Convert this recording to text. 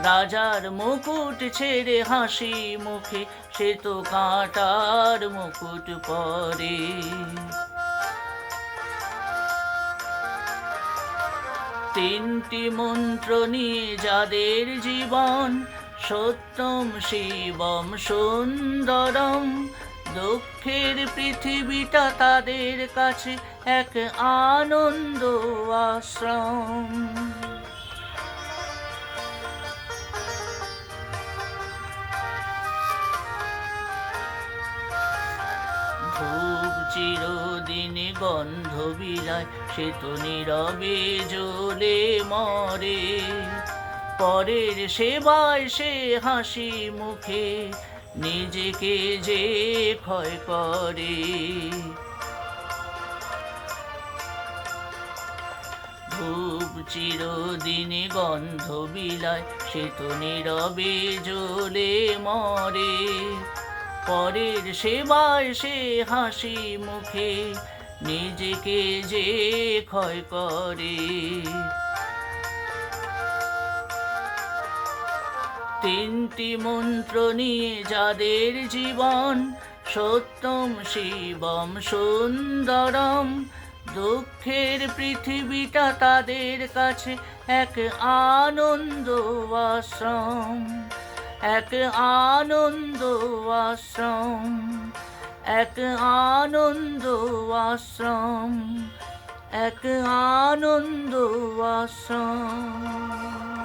রাজার মুকুট ছেড়ে হাসি মুখে, সে তো কাঁটার মুকুট পরে। তিনটি মন্ত্র নিয়ে যাদের জীবন, সত্যম শিবম সুন্দরম। দুঃখের পৃথিবীটা তাদের কাছে এক আনন্দ আশ্রম। চিরদিনে গন্ধ বিলায় সে তো নীরবে জ্বলে মরে। পরের সেবায় সে হাসি মুখে, নিজেকে যে ক্ষয় করে। ধূপ চিরদিনে গন্ধ বিলায় সে তো নীরবে জ্বলে মরে। পরের সেবায় সে হাসি মুখে, নিজেকে যে ক্ষয় করে। তিনটি মন্ত্র নিয়ে যাদের জীবন, সত্যম শিবম সুন্দরম, দুঃখের পৃথিবীটা তাদের কাছে এক আনন্দ আশ্রম। এক আনন্দ আশ্রম এক আনন্দ আশ্রম এক আনন্দ আশ্রম।